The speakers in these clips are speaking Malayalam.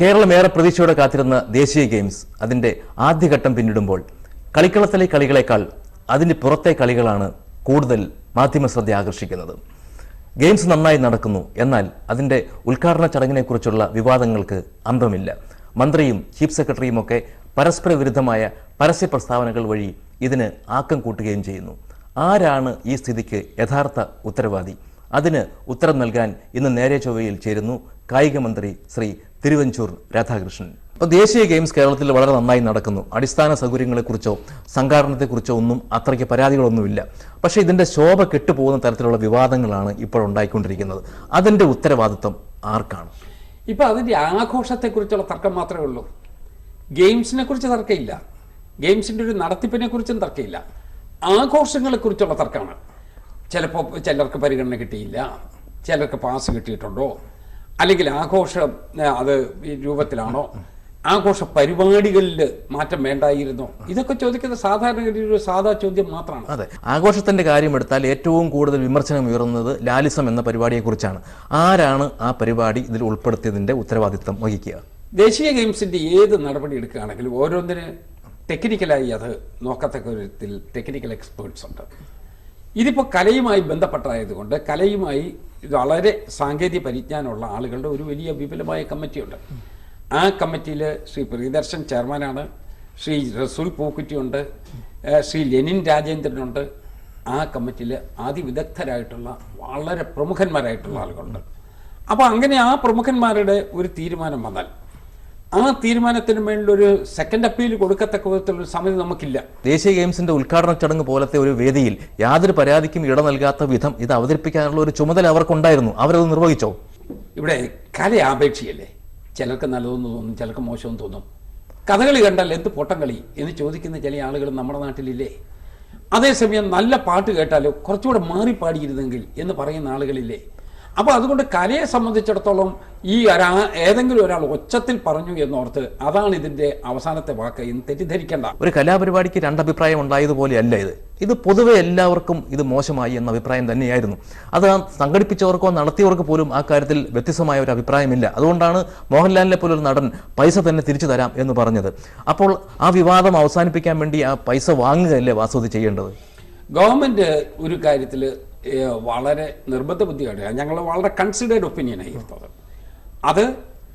കേരളം ഏറെ പ്രതീക്ഷയോടെ കാത്തിരുന്ന ദേശീയ ഗെയിംസ് അതിന്റെ ആദ്യഘട്ടം പിന്നിടുമ്പോൾ കളിക്കളത്തിലെ കളികളെക്കാൾ അതിന്റെ പുറത്തെ കളികളാണ് കൂടുതൽ മാധ്യമ ശ്രദ്ധ ആകർഷിക്കുന്നത്. ഗെയിംസ് നന്നായി നടക്കുന്നു എന്നാൽ അതിന്റെ ഉദ്ഘാടന ചടങ്ങിനെക്കുറിച്ചുള്ള വിവാദങ്ങൾക്ക് അന്തമില്ല. മന്ത്രിയും ചീഫ് സെക്രട്ടറിയും ഒക്കെ പരസ്പര വിരുദ്ധമായ പരസ്യ പ്രസ്താവനകൾ വഴി ഇതിന് ആക്കം കൂട്ടുകയും ചെയ്യുന്നു. ആരാണ് ഈ സ്ഥിതിക്ക് യഥാർത്ഥ ഉത്തരവാദി? അതിന് ഉത്തരം നൽകാൻ ഇന്ന് നേരെ ചൊവ്വയിൽ ചേരുന്നു കായിക മന്ത്രി ശ്രീ തിരുവഞ്ചൂർ രാധാകൃഷ്ണൻ. അപ്പോൾ ദേശീയ ഗെയിംസ് കേരളത്തിൽ വളരെ നന്നായി നടക്കുന്നു. അടിസ്ഥാന സൗകര്യങ്ങളെക്കുറിച്ചോ സംഘാടനത്തെക്കുറിച്ചോ ഒന്നും അത്രയ്ക്ക് പരാതികളൊന്നുമില്ല. പക്ഷേ ഇതിന്റെ ശോഭ കെട്ടുപോകുന്ന തരത്തിലുള്ള വിവാദങ്ങളാണ് ഇപ്പോൾ ഉണ്ടായിക്കൊണ്ടിരിക്കുന്നത്. അതിന്റെ ഉത്തരവാദിത്വം ആർക്കാണ്? ഇപ്പോൾ അതിന്റെ ആഘോഷത്തെക്കുറിച്ചുള്ള തർക്കം മാത്രമേ ഉള്ളൂ. ഗെയിംസിനെ കുറിച്ച് തർക്കമില്ല. ഗെയിംസിന്റെ ഒരു നടത്തിപ്പിനെ കുറിച്ചും തർക്കമില്ല. ആഘോഷങ്ങളെക്കുറിച്ചുള്ള തർക്കമാണ്. ചിലപ്പോൾ ചിലർക്ക് പരിഗണന കിട്ടിയില്ല. ചിലർക്ക് പാസ് കിട്ടിയിട്ടുണ്ടോ? അല്ലെങ്കിൽ ആഘോഷം അത് ഈ രൂപത്തിലാണോ? ആഘോഷ പരിപാടികളിൽ മാറ്റം വേണ്ടായിരുന്നോ. ഇതൊക്കെ ചോദിക്കുന്ന സാധാരണഗതി ഒരു സാധാ ചോദ്യം മാത്രമാണ്. അതെ. ആഘോഷത്തിന്റെ കാര്യം എടുത്താൽ ഏറ്റവും കൂടുതൽ വിമർശനം ഉയർന്നത് ലാലിസം എന്ന പരിപാടിയെക്കുറിച്ചാണ്. ആരാണ് ആ പരിപാടി ഇതിൽ ഉൾപ്പെടുത്തിയതിന്റെ ഉത്തരവാദിത്തം വഹിക്കുക? ദേശീയ ഗെയിംസിന്റെ ഏത് നടപടി എടുക്കുകയാണെങ്കിലും ഓരോന്നിന് ടെക്നിക്കലായി അത് നോക്കത്തക്ക വിധത്തിൽ ടെക്നിക്കൽ എക്സ്പേർട്സ് ഉണ്ട്. ഇതിപ്പോൾ കലയുമായി ബന്ധപ്പെട്ടതായതുകൊണ്ട് കലയുമായി വളരെ സാങ്കേതിക പരിജ്ഞാനമുള്ള ആളുകളുടെ ഒരു വലിയ വിപുലമായ കമ്മിറ്റിയുണ്ട്. ആ കമ്മിറ്റിയിൽ ശ്രീ പ്രിയദർശൻ ചെയർമാനാണ് ശ്രീ റസൂൽ പൂക്കുറ്റിയുണ്ട് ശ്രീ ലെനിൻ രാജേന്ദ്രനുണ്ട്. ആ കമ്മിറ്റിയിൽ അതിവിദഗ്ധരായിട്ടുള്ള വളരെ പ്രമുഖന്മാരായിട്ടുള്ള ആളുകളുണ്ട്. അപ്പോൾ അങ്ങനെ ആ പ്രമുഖന്മാരുടെ ഒരു തീരുമാനം വന്നാൽ ആ തീരുമാനത്തിന് ഒരു സെക്കൻഡ് അപ്പീൽ കൊടുക്കത്തക്ക വിധത്തിലുള്ള സമിതി നമുക്കില്ല. ദേശീയ ഗെയിംസിന്റെ ഉദ്ഘാടന ചടങ്ങ് പോലത്തെ ഒരു വേദിയിൽ യാതൊരു പരാതിക്കും ഇട നൽകാത്ത വിധം ഇത് അവതരിപ്പിക്കാനുള്ള ഒരു ചുമതല അവർക്കുണ്ടായിരുന്നു. അവരത് നിർവഹിച്ചോ? ഇവിടെ കല ആപേക്ഷിയല്ലേ ചിലർക്ക് നല്ലതെന്ന് തോന്നും ചിലർക്ക് മോശമെന്ന് തോന്നും. കഥകളി കണ്ടാൽ എന്ത് പൊട്ടം കളി എന്ന് ചോദിക്കുന്ന ചില ആളുകൾ നമ്മുടെ നാട്ടിലില്ലേ? അതേസമയം നല്ല പാട്ട് കേട്ടാലോ കുറച്ചുകൂടെ മാറി പാടിയിരുന്നെങ്കിൽ എന്ന് പറയുന്ന ആളുകളില്ലേ? അപ്പോൾ അതുകൊണ്ട് കലയെ സംബന്ധിച്ചിടത്തോളം ഈ ഒരാ ഏതെങ്കിലും ഒരാൾ ഒച്ചത്തിൽ പറഞ്ഞു എന്നോർത്ത് അതാണ് ഇതിന്റെ അവസാനത്തെ വാക്ക് എന്ന് തെറ്റിദ്ധരിക്കേണ്ട. ഒരു കലാപരിപാടിക്ക് രണ്ടഭിപ്രായം ഉണ്ടായതുപോലെയല്ല ഇത്. ഇത് പൊതുവെ എല്ലാവർക്കും ഇത് മോശമായി എന്ന അഭിപ്രായം തന്നെയായിരുന്നു. അത് സംഘടിപ്പിച്ചവർക്കോ നടത്തിയവർക്ക് പോലും ആ കാര്യത്തിൽ വ്യത്യസ്തമായ ഒരു അഭിപ്രായമില്ല. അതുകൊണ്ടാണ് മോഹൻലാലിനെ പോലൊരു നടൻ പൈസ തന്നെ തിരിച്ചു തരാം എന്ന് പറഞ്ഞത്. അപ്പോൾ ആ വിവാദം അവസാനിപ്പിക്കാൻ വേണ്ടി ആ പൈസ വാങ്ങുകയല്ലേ വാസുതി ചെയ്യേണ്ടത്? ഗവൺമെന്റ് ഒരു കാര്യത്തിൽ വളരെ നിർബന്ധ ബുദ്ധിയാണ് ഞങ്ങൾ വളരെ കൺസിഡേർഡ് ഒപ്പീനിയനായി ആയിരുന്നത്. അത്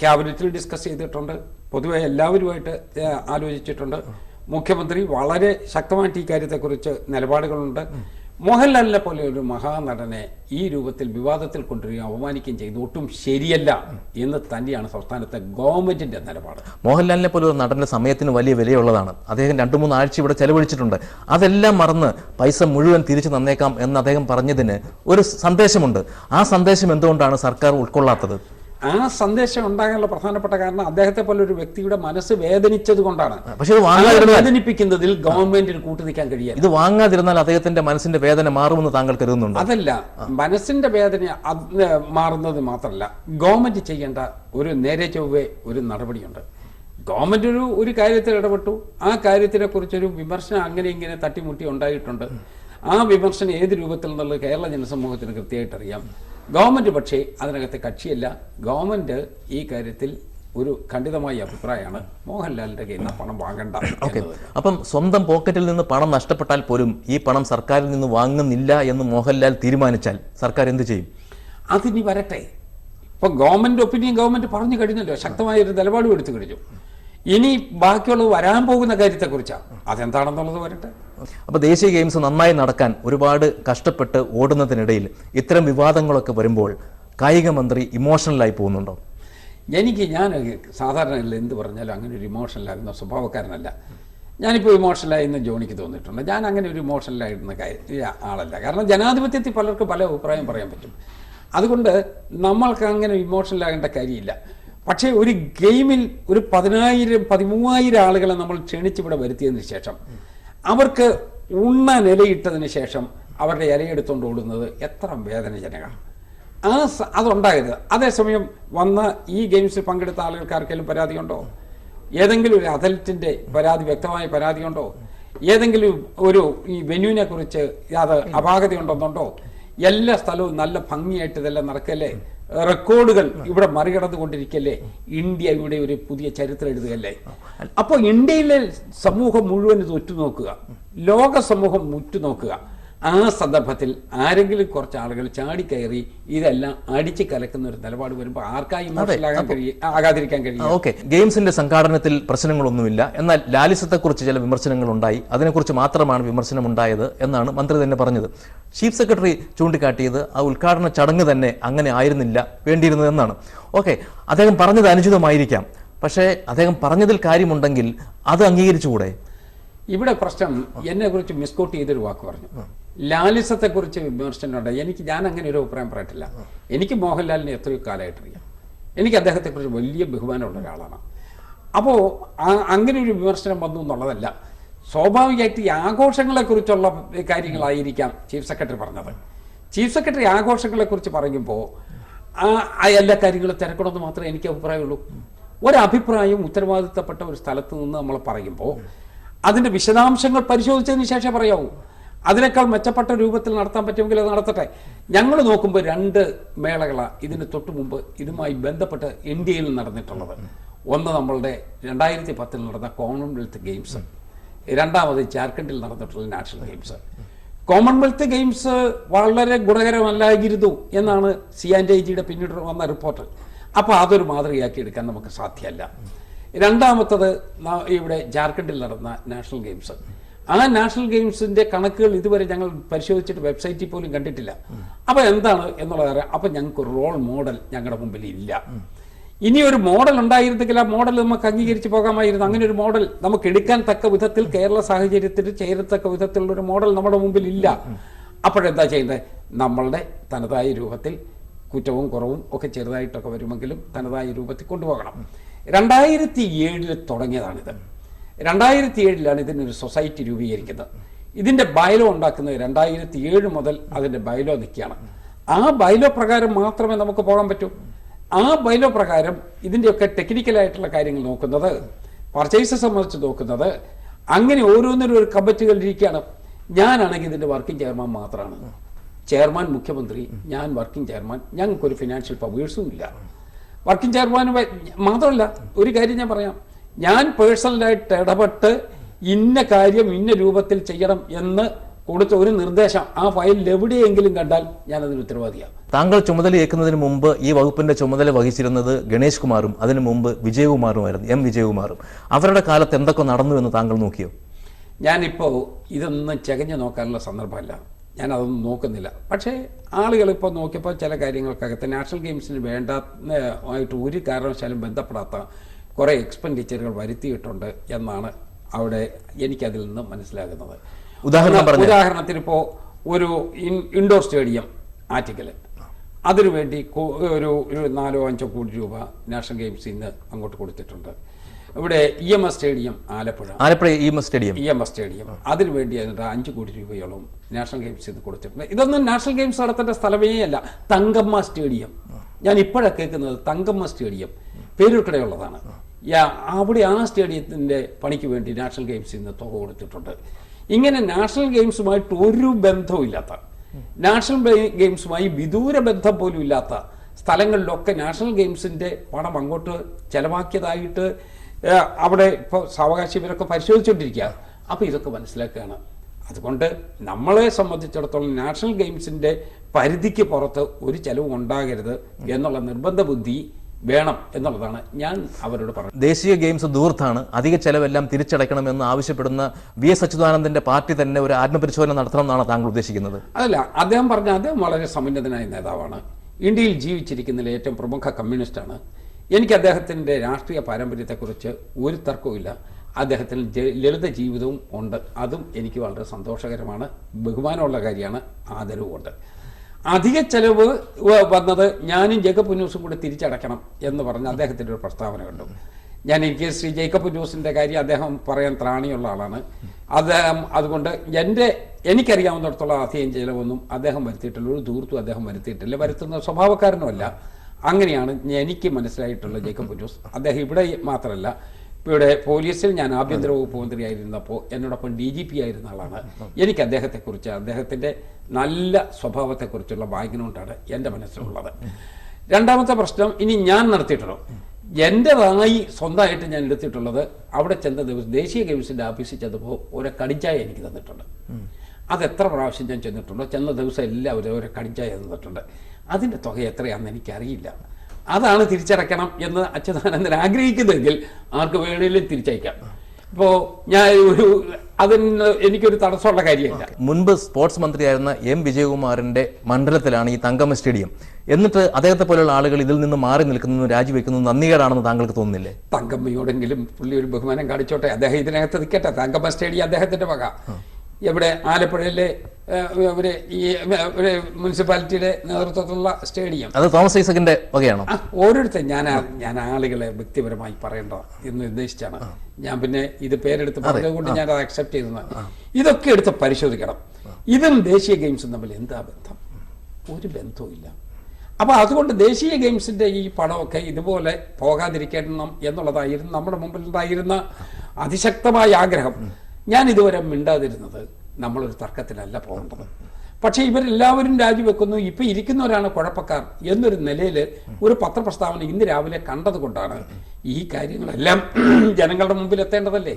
ക്യാബിനറ്റിൽ ഡിസ്കസ് ചെയ്തിട്ടുണ്ട് പൊതുവെ എല്ലാവരുമായിട്ട് ആലോചിച്ചിട്ടുണ്ട്. മുഖ്യമന്ത്രി വളരെ ശക്തമായിട്ട് ഈ കാര്യത്തെക്കുറിച്ച് നിലപാടുകളുണ്ട്. മോഹൻലാലിനെ പോലെ ഒരു മഹാനടനെ ഈ രൂപത്തിൽ വിവാദത്തിൽ കൊണ്ടുവരികയും അപമാനിക്കുകയും ചെയ്ത് ഒട്ടും ശരിയല്ല എന്ന് തന്നെയാണ് സംസ്ഥാനത്തെ ഗവൺമെന്റിന്റെ നിലപാട്. മോഹൻലാലിനെ പോലെ ഒരു നടന്റെ സമയത്തിന് വലിയ വിലയുള്ളതാണ്. അദ്ദേഹം രണ്ടു മൂന്ന് ആഴ്ച ഇവിടെ ചെലവഴിച്ചിട്ടുണ്ട്. അതെല്ലാം മറന്ന് പൈസ മുഴുവൻ തിരിച്ചു തന്നേക്കാം എന്ന് അദ്ദേഹം പറഞ്ഞതിന് ഒരു സന്ദേശമുണ്ട്. ആ സന്ദേശം എന്തുകൊണ്ടാണ് സർക്കാർ ഉൾക്കൊള്ളാത്തത്? ആ സന്ദേശം ഉണ്ടാകാനുള്ള പ്രധാനപ്പെട്ട കാരണം അദ്ദേഹത്തെ പോലെ ഒരു വ്യക്തിയുടെ മനസ്സ് വേദനിച്ചത് കൊണ്ടാണ്. പക്ഷെ വേദനിപ്പിക്കുന്നതിൽ ഗവൺമെന്റിന് കൂട്ടു നിൽക്കാൻ കഴിയില്ല ഇത് വാങ്ങാതിരുന്നാൽ അദ്ദേഹത്തിന്റെ മനസ്സിന്റെ വേദന മാറുമെന്ന് താങ്കൾ കരുതുന്നുണ്ട്? അതല്ല മനസ്സിന്റെ വേദന മാറുന്നത് മാത്രമല്ല ഗവൺമെന്റ് ചെയ്യേണ്ട ഒരു നേരെ ചൊവ്വേ ഒരു നടപടിയുണ്ട്. ഗവൺമെന്റ് ഒരു ഒരു കാര്യത്തിൽ ഇടപെട്ടു. ആ കാര്യത്തിനെ കുറിച്ചൊരു വിമർശനം അങ്ങനെ ഇങ്ങനെ തട്ടിമുട്ടി ഉണ്ടായിട്ടുണ്ട്. ആ വിമർശനം ഏത് രൂപത്തിൽ എന്നുള്ളത് കേരള ജനസമൂഹത്തിന് കൃത്യമായിട്ട് അറിയാം ഗവൺമെന്റ് പക്ഷേ അതിനകത്തെ കക്ഷിയല്ല. ഗവൺമെന്റ് ഈ കാര്യത്തിൽ ഒരു ഖണ്ഡിതമായ അഭിപ്രായമാണ്. മോഹൻലാലിന്റെ കയ്യിൽ നിന്ന് പണം വാങ്ങണ്ട ഓക്കെ. അപ്പം സ്വന്തം പോക്കറ്റിൽ നിന്ന് പണം നഷ്ടപ്പെട്ടാൽ പോലും ഈ പണം സർക്കാരിൽ നിന്ന് വാങ്ങുന്നില്ല എന്ന് മോഹൻലാൽ തീരുമാനിച്ചാൽ സർക്കാർ എന്ത് ചെയ്യും? അതിനി വരട്ടെ. ഇപ്പൊ ഗവൺമെന്റ് ഒപ്പീനിയൻ ഗവൺമെന്റ് പറഞ്ഞു കഴിഞ്ഞല്ലോ. ശക്തമായ ഒരു നിലപാടും എടുത്തു കഴിഞ്ഞു. ഇനി ബാക്കിയുള്ളത് വരാൻ പോകുന്ന കാര്യത്തെക്കുറിച്ചാണ് അതെന്താണെന്നുള്ളത് വരട്ടെ. അപ്പോൾ ദേശീയ ഗെയിംസ് നന്നായി നടക്കാൻ ഒരുപാട് കഷ്ടപ്പെട്ട് ഓടുന്നതിനിടയിൽ ഇത്തരം വിവാദങ്ങളൊക്കെ വരുമ്പോൾ കായിക മന്ത്രി ഇമോഷണലായി പോകുന്നുണ്ടോ? എനിക്ക് ഞാൻ സാധാരണ എന്ത് പറഞ്ഞാലും അങ്ങനെ ഒരു ഇമോഷണലാകുന്ന സ്വഭാവക്കാരനല്ല. ഞാനിപ്പോൾ ഇമോഷണലായി എന്ന് ജോണിക്ക് തോന്നിയിട്ടുണ്ട്. ഞാൻ അങ്ങനെ ഒരു ഇമോഷണലായിരുന്ന ആളല്ല. കാരണം ജനാധിപത്യത്തിൽ പലർക്കും പല അഭിപ്രായം പറയാൻ പറ്റും. അതുകൊണ്ട് നമ്മൾക്ക് അങ്ങനെ ഇമോഷണലാകേണ്ട കാര്യമില്ല. പക്ഷേ ഒരു ഗെയിമിൽ ഒരു പതിനായിരം പതിമൂവായിരം ആളുകളെ നമ്മൾ ക്ഷണിച്ചിവിടെ വരുത്തിയതിന് ശേഷം അവർക്ക് ഉണ്ണ നിലയിട്ടതിന് ശേഷം അവരുടെ ഇലയെടുത്തുകൊണ്ട് ഓടുന്നത് എത്ര വേദനജനകമാണ് ആ അതുണ്ടാകരുത് അതേസമയം വന്ന ഈ ഗെയിംസിൽ പങ്കെടുത്ത ആളുകൾക്ക് ആർക്കെങ്കിലും പരാതിയുണ്ടോ? ഏതെങ്കിലും ഒരു അതലറ്റിന്റെ പരാതി വ്യക്തമായ പരാതിയുണ്ടോ? ഏതെങ്കിലും ഒരു ഈ വെന്യൂവിനെ കുറിച്ച് അത് അപാകതയുണ്ടെന്നുണ്ടോ എല്ലാ സ്ഥലവും നല്ല ഭംഗിയായിട്ട് ഇതെല്ലാം നടക്കല്ലേ? റെക്കോർഡുകൾ ഇവിടെ മറികടന്നുകൊണ്ടിരിക്കല്ലേ? ഇന്ത്യ ഇവിടെ ഒരു പുതിയ ചരിത്രം എഴുതുകയല്ലേ? അപ്പോൾ ഇന്ത്യയിലെ സമൂഹം മുഴുവൻ ഇത് ഉറ്റുനോക്കുക ലോക സമൂഹം ഉറ്റുനോക്കുക. ആ സന്ദർഭത്തിൽ ആരെങ്കിലും കുറച്ച് ആളുകൾ ചാടിക്കയറി ഇതെല്ലാം അടിച്ച് കലക്കുന്ന ഒരു നിലപാട് വരുമ്പോൾ ആർക്കായി മനസ്സിലാകാൻ കഴിയും ആകാതിരിക്കാൻ കഴിയും? ഓക്കെ. ഗെയിംസിന്റെ സംഘാടനത്തിൽ പ്രശ്നങ്ങളൊന്നുമില്ല. എന്നാൽ ലാലിസത്തെക്കുറിച്ച് ചില വിമർശനങ്ങൾ ഉണ്ടായി അതിനെക്കുറിച്ച് മാത്രമാണ് വിമർശനം ഉണ്ടായത് എന്നാണ് മന്ത്രി തന്നെ പറഞ്ഞത്. ചീഫ് സെക്രട്ടറി ചൂണ്ടിക്കാട്ടിയത് ആ ഉദ്ഘാടന ചടങ്ങ് തന്നെ അങ്ങനെ ആയിരുന്നില്ല വേണ്ടിയിരുന്നത് എന്നാണ്. ഓക്കെ അദ്ദേഹം പറഞ്ഞത് അനുചിതമായിരിക്കാം. പക്ഷേ അദ്ദേഹം പറഞ്ഞതിൽ കാര്യമുണ്ടെങ്കിൽ അത് അംഗീകരിച്ചുകൂടെ? ഇവിടെ പ്രശ്നം എന്നെ കുറിച്ച് മിസ്കോട്ട് ചെയ്തൊരു വാക്ക് പറഞ്ഞു. ലാലിസത്തെ കുറിച്ച് വിമർശനമുണ്ട്. എനിക്ക് ഞാൻ അങ്ങനെ ഒരു അഭിപ്രായം പറയട്ടില്ല എനിക്ക് മോഹൻലാലിനെ എത്രയോ കാലമായിട്ട് അറിയാം എനിക്ക് അദ്ദേഹത്തെക്കുറിച്ച് വലിയ ബഹുമാനമുള്ള ഒരാളാണ്. അപ്പോൾ അങ്ങനെ ഒരു വിമർശനം വന്നു എന്നുള്ളതല്ല. സ്വാഭാവികമായിട്ട് ഈ ആഘോഷങ്ങളെക്കുറിച്ചുള്ള കാര്യങ്ങളായിരിക്കാം ചീഫ് സെക്രട്ടറി പറഞ്ഞത്. ചീഫ് സെക്രട്ടറി ആഘോഷങ്ങളെക്കുറിച്ച് പറയുമ്പോൾ ആ എല്ലാ കാര്യങ്ങളും തിരക്കണമെന്ന് മാത്രമേ എനിക്ക് അഭിപ്രായമുള്ളൂ. ഒരഭിപ്രായം ഉത്തരവാദിത്തപ്പെട്ട ഒരു സ്ഥലത്ത് നിന്ന് നമ്മൾ പറയുമ്പോൾ അതിന്റെ വിശദാംശങ്ങൾ പരിശോധിച്ചതിന് ശേഷം പറയാവൂ. അതിനേക്കാൾ മെച്ചപ്പെട്ട രൂപത്തിൽ നടത്താൻ പറ്റുമെങ്കിൽ അത് നടത്തട്ടെ. ഞങ്ങൾ നോക്കുമ്പോൾ രണ്ട് മേളകളാണ് ഇതിന് തൊട്ട് മുമ്പ് ഇതുമായി ബന്ധപ്പെട്ട് ഇന്ത്യയിൽ നടന്നിട്ടുള്ളത്. ഒന്ന് നമ്മളുടെ രണ്ടായിരത്തി പത്തിൽ നടന്ന കോമൺവെൽത്ത് ഗെയിംസ് രണ്ടാമത് ജാർഖണ്ഡിൽ നടന്നിട്ടുള്ള നാഷണൽ ഗെയിംസ് കോമൺവെൽത്ത് ഗെയിംസ് വളരെ ഗുണകരമല്ലായിരുന്നു എന്നാണ് സി ആൻഡ് ഐ ജിയുടെ പിന്നീട് വന്ന റിപ്പോർട്ട്. അപ്പോൾ അതൊരു മാതൃകയാക്കി എടുക്കാൻ നമുക്ക് സാധ്യമല്ല. രണ്ടാമത്തത് ഇവിടെ ജാർഖണ്ഡിൽ നടന്ന നാഷണൽ ഗെയിംസ് ആ നാഷണൽ ഗെയിംസിന്റെ കണക്കുകൾ ഇതുവരെ ഞങ്ങൾ പരിശോധിച്ചിട്ട് വെബ്സൈറ്റിൽ പോലും കണ്ടിട്ടില്ല. അപ്പൊ എന്താണ് എന്നുള്ളത് അറിയാം. അപ്പൊ ഞങ്ങൾക്ക് ഒരു റോൾ മോഡൽ ഞങ്ങളുടെ മുമ്പിൽ ഇല്ല. ഇനി ഒരു മോഡൽ ഉണ്ടായിരുന്നെങ്കിൽ ആ മോഡൽ നമുക്ക് അംഗീകരിച്ച് പോകാമായിരുന്നു. അങ്ങനെ ഒരു മോഡൽ നമുക്ക് എടുക്കാൻ തക്ക വിധത്തിൽ കേരള സാഹചര്യത്തിൽ ചേരത്തക്ക വിധത്തിലുള്ള ഒരു മോഡൽ നമ്മുടെ മുമ്പിൽ ഇല്ല. അപ്പോഴെന്താ ചെയ്യുന്നത്? നമ്മളുടെ തനതായ രൂപത്തിൽ കുറ്റവും കുറവും ഒക്കെ ചെറുതായിട്ടൊക്കെ വരുമെങ്കിലും തനതായ രൂപത്തിൽ കൊണ്ടുപോകണം. രണ്ടായിരത്തി ഏഴിൽ തുടങ്ങിയതാണിത്. രണ്ടായിരത്തി ഏഴിലാണ് ഇതിനൊരു സൊസൈറ്റി രൂപീകരിക്കുന്നത്. ഇതിന്റെ ബയലോ ഉണ്ടാക്കുന്നത് രണ്ടായിരത്തി ഏഴ് മുതൽ അതിന്റെ ബയലോ നിൽക്കുകയാണ്. ആ ബയലോ പ്രകാരം മാത്രമേ നമുക്ക് പോകാൻ പറ്റൂ. ആ ബയലോ പ്രകാരം ഇതിന്റെയൊക്കെ ടെക്നിക്കലായിട്ടുള്ള കാര്യങ്ങൾ നോക്കുന്നത് പർച്ചേസ് സംബന്ധിച്ച് നോക്കുന്നത് അങ്ങനെ ഓരോന്നിനും ഒരു കമ്മിറ്റികൾ ഇരിക്കുകയാണ്. ഞാനാണെങ്കിൽ ഇതിന്റെ വർക്കിംഗ് ചെയർമാൻ മാത്രമാണ് ചെയർമാൻ മുഖ്യമന്ത്രി ഞാൻ വർക്കിംഗ് ചെയർമാൻ ഞങ്ങൾക്കൊരു ഫിനാൻഷ്യൽ പവേഴ്സും ഇല്ല. വർക്കിംഗ് ചെയർമാൻ മാത്രമല്ല ഒരു കാര്യം ഞാൻ പറയാം. ഞാൻ പേഴ്സണലായിട്ട് ഇടപെട്ട് ഇന്ന കാര്യം ഇന്ന രൂപത്തിൽ ചെയ്യണം എന്ന് കൊടുത്ത ഒരു നിർദ്ദേശം ആ ഫയലിൽ എവിടെയെങ്കിലും കണ്ടാൽ ഞാൻ അതിന് ഉത്തരവാദിയാണ്. താങ്കൾ ചുമതലയേക്കുന്നതിന് മുമ്പ് ഈ വകുപ്പിന്റെ ചുമതല വഹിച്ചിരുന്നത് ഗണേഷ് കുമാറും അതിനു മുമ്പ് വിജയകുമാറുമായിരുന്നു എം വിജയകുമാറും. അവരുടെ കാലത്ത് എന്തൊക്കെ നടന്നു എന്ന് താങ്കൾ നോക്കിയോ? ഞാനിപ്പോൾ ഇതൊന്നും ചകഞ്ഞു നോക്കാനുള്ള സന്ദർഭമല്ല. ഞാൻ അതൊന്നും നോക്കുന്നില്ല. പക്ഷേ ആളുകൾ ഇപ്പോൾ നോക്കിയപ്പോൾ ചില കാര്യങ്ങൾക്കകത്ത് നാഷണൽ ഗെയിംസിന് വേണ്ട ആയിട്ട് ഒരു കാരണവശാലും ബന്ധപ്പെടാത്ത കുറേ എക്സ്പെൻഡിച്ചറുകൾ വരുത്തിയിട്ടുണ്ട് എന്നാണ് അവിടെ എനിക്കതിൽ നിന്ന് മനസ്സിലാകുന്നത്. ഉദാഹരണം. ഉദാഹരണത്തിന് ഇപ്പോൾ ഒരു ഇൻ- ഇൻഡോർ സ്റ്റേഡിയം ആറ്റിക്കൽ. അതിനുവേണ്ടി വേണ്ടി ഒരു നാലോ അഞ്ചോ കോടി രൂപ നാഷണൽ ഗെയിംസ് ഇന്ന് അങ്ങോട്ട് കൊടുത്തിട്ടുണ്ട്. ഇവിടെ E M S stadium Alappuzha. Alappuzha E M S stadium. E M S stadium. അതിനു വേണ്ടി അതിന്റെ അഞ്ച് കോടി രൂപയോളം നാഷണൽ ഗെയിംസ് ഇന്ന് കൊടുത്തിട്ടുണ്ട്. ഇതൊന്നും നാഷണൽ ഗെയിംസ് നടത്തേണ്ട സ്ഥലമേ അല്ല. തങ്കമ്മ സ്റ്റേഡിയം. ഞാൻ ഇപ്പോഴാണ് കേൾക്കുന്നത് തങ്കമ്മ സ്റ്റേഡിയം. പേരുൾപ്പെടെയുള്ളതാണ് യാ അവിടെ ആ സ്റ്റേഡിയത്തിന്റെ പണിക്ക് വേണ്ടി നാഷണൽ ഗെയിംസിൽ നിന്ന് തുക കൊടുത്തിട്ടുണ്ട്. ഇങ്ങനെ നാഷണൽ ഗെയിംസുമായിട്ട് ഒരു ബന്ധവും ഇല്ലാത്ത നാഷണൽ ഗെയിംസുമായി വിദൂര ബന്ധം പോലും ഇല്ലാത്ത സ്ഥലങ്ങളിലൊക്കെ നാഷണൽ ഗെയിംസിന്റെ പണം അങ്ങോട്ട് ചെലവാക്കിയതായിട്ട് അവിടെ ഇപ്പോൾ സാവകാശം ഇവരൊക്കെ പരിശോധിച്ചുകൊണ്ടിരിക്കുക അപ്പോൾ ഇതൊക്കെ മനസ്സിലാക്കുകയാണ് അതുകൊണ്ട് നമ്മളെ സംബന്ധിച്ചിടത്തോളം നാഷണൽ ഗെയിംസിന്റെ പരിധിക്ക് പുറത്ത് ഒരു ചെലവും ഉണ്ടാകരുത് എന്നുള്ള നിർബന്ധ ബുദ്ധി വേണം എന്നുള്ളതാണ് ഞാൻ അവരോട് പറഞ്ഞത്. ദേശീയ ഗെയിംസ് ദൂർത്താണ് അധിക ചെലവെല്ലാം തിരിച്ചടയ്ക്കണമെന്ന് ആവശ്യപ്പെടുന്ന വി എസ് അച്യുതാനന്ദന്റെ പാർട്ടി തന്നെ ഒരു ആത്മപരിശോധന നടത്തണം എന്നാണ് താങ്കൾ ഉദ്ദേശിക്കുന്നത്. അതല്ല അദ്ദേഹം പറഞ്ഞ അദ്ദേഹം വളരെ സമുന്നതനായ നേതാവാണ്. ഇന്ത്യയിൽ ജീവിച്ചിരിക്കുന്നതിൽ ഏറ്റവും പ്രമുഖ കമ്മ്യൂണിസ്റ്റാണ്. എനിക്ക് അദ്ദേഹത്തിന്റെ രാഷ്ട്രീയ പാരമ്പര്യത്തെക്കുറിച്ച് ഒരു തർക്കവുമില്ല അദ്ദേഹത്തിന് ലളിത ജീവിതവും ഉണ്ട്. അതും എനിക്ക് വളരെ സന്തോഷകരമാണ്. ബഹുമാനമുള്ള കാര്യമാണ്. ആദരവുമുണ്ട്. അധിക ചെലവ് വന്നത് ഞാനും ജേക്കബ് ന്യൂസും കൂടെ തിരിച്ചടക്കണം എന്ന് പറഞ്ഞ് അദ്ദേഹത്തിന്റെ ഒരു പ്രസ്താവന കണ്ടു. ഞാൻ എനിക്ക് ശ്രീ ജേക്കബ് ന്യൂസിന്റെ കാര്യം അദ്ദേഹം പറയാൻ ത്രാണിയുള്ള ആളാണ്. അദ്ദേഹം അതുകൊണ്ട് എന്റെ എനിക്കറിയാവുന്നിടത്തോളം അധികം ചെലവൊന്നും അദ്ദേഹം വരുത്തിയിട്ടില്ല. ഒരു ദൂർത്തും അദ്ദേഹം വരുത്തിയിട്ടില്ല. വരുത്തുന്ന സ്വഭാവക്കാരനുമല്ല. അങ്ങനെയാണ് എനിക്ക് മനസ്സിലായിട്ടുള്ള ജേക്കബ് ന്യൂസ്. അദ്ദേഹം ഇവിടെ മാത്രമല്ല ഇവിടെ പോലീസിൽ ഞാൻ ആഭ്യന്തര വകുപ്പ് മന്ത്രിയായിരുന്നപ്പോൾ എന്നോടൊപ്പം ഡി ജി പി ആയിരുന്ന ആളാണ്. എനിക്ക് അദ്ദേഹത്തെക്കുറിച്ച് അദ്ദേഹത്തിന്റെ നല്ല സ്വഭാവത്തെക്കുറിച്ചുള്ള ബാക്ക്ഗ്രൗണ്ടാണ് എന്റെ മനസ്സിലുള്ളത്. രണ്ടാമത്തെ പ്രശ്നം ഇനി ഞാൻ നടത്തിയിട്ടുള്ളൂ എന്റെതായി സ്വന്തമായിട്ട് ഞാൻ എടുത്തിട്ടുള്ളത് അവിടെ ചെന്ന ദിവസം ദേശീയ ഗെയിംസിന്റെ ഓഫീസിൽ ചെന്നപ്പോൾ ഒരു കടിച്ചായ എനിക്ക് തന്നിട്ടുണ്ട്. അത് എത്ര പ്രാവശ്യം ഞാൻ ചെന്നിട്ടുണ്ടോ? ചെന്ന ദിവസം എല്ലാവരും ഒരു കടിച്ചായ തന്നിട്ടുണ്ട്. അതിന്റെ തുക എത്രയാണെന്ന് എനിക്കറിയില്ല. അതാണ് തിരിച്ചടയ്ക്കണം എന്ന് അച്യുതാനന്ദൻ ആഗ്രഹിക്കുന്നെങ്കിൽ ആർക്ക് വേണമെങ്കിലും തിരിച്ചയക്കാം. ഇപ്പോൾ ഞാൻ ഒരു അതിന് എനിക്കൊരു തടസ്സമുള്ള കാര്യമില്ല. മുൻപ് സ്പോർട്സ് മന്ത്രിയായിരുന്ന എം വിജയകുമാറിന്റെ മണ്ഡലത്തിലാണ് ഈ തങ്കമ്മ സ്റ്റേഡിയം. എന്നിട്ട് അദ്ദേഹത്തെ പോലെയുള്ള ആളുകൾ ഇതിൽ നിന്ന് മാറി നിൽക്കുന്നതും രാജിവെക്കുന്നതും നന്ദികേടാണെന്ന് താങ്കൾക്ക് തോന്നുന്നില്ലേ? തങ്കമ്മയോടെങ്കിലും പുള്ളി ഒരു ബഹുമാനം കാണിച്ചോട്ടെ. അദ്ദേഹം ഇതിനകത്ത് നിൽക്കട്ടെ തങ്കമ്മ സ്റ്റേഡിയം അദ്ദേഹത്തിന്റെ വക. ഇവിടെ ആലപ്പുഴയിലെ ഒരു ഈ ഒരു മുനിസിപ്പാലിറ്റിയുടെ നേതൃത്വത്തിലുള്ള സ്റ്റേഡിയം. അത് തോമസ് ഐസക്കിന്റെ വകയാണോ? ഓരോരുത്തർ ഓരോരുത്തരും ഞാൻ ഞാൻ ആളുകളെ വ്യക്തിപരമായി പറയേണ്ട എന്ന് ഉദ്ദേശിച്ചാണ്. ഞാൻ പിന്നെ ഇത് പേരെടുത്ത് പറഞ്ഞതുകൊണ്ട് ഞാൻ അത് അക്സെപ്റ്റ് ചെയ്തു ഇതൊക്കെ എടുത്ത് പരിശോധിക്കണം. ഇതും ദേശീയ ഗെയിംസും തമ്മിൽ എന്താ ബന്ധം? ഒരു ബന്ധവും ഇല്ല. അപ്പൊ അതുകൊണ്ട് ദേശീയ ഗെയിംസിന്റെ ഈ പണമൊക്കെ ഇതുപോലെ പോകാതിരിക്കണം എന്നുള്ളതായിരുന്നു നമ്മുടെ മുമ്പിൽ ഉണ്ടായിരുന്ന അതിശക്തമായ ആഗ്രഹം. ഞാൻ ഇതുവരെ മിണ്ടാതിരുന്നത് നമ്മളൊരു തർക്കത്തിലല്ല പോകേണ്ടത്. പക്ഷേ ഇവരെല്ലാവരും രാജിവെക്കുന്നു. ഇപ്പം ഇരിക്കുന്നവരാണ് കുഴപ്പക്കാർ എന്നൊരു നിലയിൽ ഒരു പത്രപ്രസ്താവന ഇന്ന് രാവിലെ കണ്ടതുകൊണ്ടാണ് ഈ കാര്യങ്ങളെല്ലാം ജനങ്ങളുടെ മുമ്പിൽ എത്തേണ്ടതല്ലേ?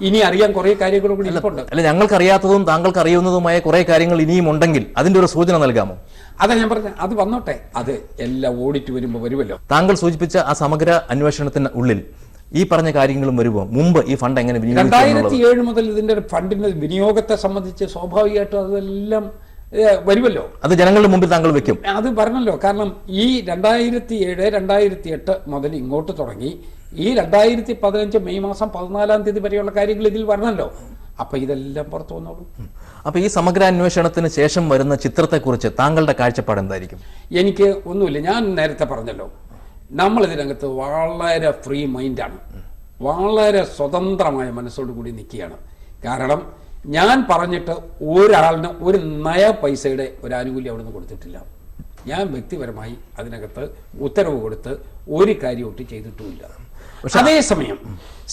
ഇനി അറിയാൻ കുറെ കാര്യങ്ങളും കൂടി ഇരിപ്പുണ്ട്. അല്ല ഞങ്ങൾക്ക് അറിയാത്തതും താങ്കൾക്ക് അറിയുന്നതുമായ കുറെ കാര്യങ്ങൾ ഇനിയും ഉണ്ടെങ്കിൽ അതിന്റെ ഒരു സൂചന നൽകാമോ? അതാ ഞാൻ പറഞ്ഞ അത് വന്നോട്ടെ. അത് എല്ലാം ഓടിറ്റ് വരുമ്പോൾ വരുമല്ലോ. താങ്കൾ സൂചിപ്പിച്ച ആ സമഗ്ര അന്വേഷണത്തിന് ഉള്ളിൽ ഈ പറഞ്ഞ കാര്യങ്ങളും വരുമ്പോൾ മുമ്പ് ഈ ഫണ്ട് എങ്ങനെ രണ്ടായിരത്തി ഏഴ് മുതൽ ഇതിന്റെ ഫണ്ടിന്റെ വിനിയോഗത്തെ സംബന്ധിച്ച് സ്വാഭാവികമായിട്ടും അതെല്ലാം വരുമല്ലോ. അത് ജനങ്ങളുടെ മുമ്പിൽ താങ്കൾ വെക്കും. അത് പറഞ്ഞല്ലോ. കാരണം ഈ രണ്ടായിരത്തി ഏഴ് രണ്ടായിരത്തി എട്ട് മുതൽ ഇങ്ങോട്ട് തുടങ്ങി ഈ രണ്ടായിരത്തി പതിനഞ്ച് മെയ് മാസം പതിനാലാം തീയതി വരെയുള്ള കാര്യങ്ങൾ ഇതിൽ വരണല്ലോ. അപ്പൊ ഇതെല്ലാം പുറത്തു വന്നോളൂ. അപ്പൊ ഈ സമഗ്ര അന്വേഷണത്തിന് ശേഷം വരുന്ന ചിത്രത്തെക്കുറിച്ച് താങ്കളുടെ കാഴ്ചപ്പാട് എന്തായിരിക്കും? എനിക്ക് ഒന്നുമില്ല. ഞാൻ നേരത്തെ പറഞ്ഞല്ലോ. നമ്മൾ രംഗത്ത് വളരെ ഫ്രീ മൈൻഡാണ് വളരെ സ്വതന്ത്രമായ മനസ്സോട് കൂടി നിൽക്കുകയാണ്. കാരണം ഞാൻ പറഞ്ഞിട്ട് ഒരാളിന് ഒരു നയ പൈസയുടെ ഒരു ആനുകൂല്യം അവിടുന്ന് കൊടുത്തിട്ടില്ല. ഞാൻ വ്യക്തിപരമായി അതിനകത്ത് ഉത്തരവ് കൊടുത്ത് ഒരു കാര്യം ഒട്ടി ചെയ്തിട്ടുമില്ല. അതേസമയം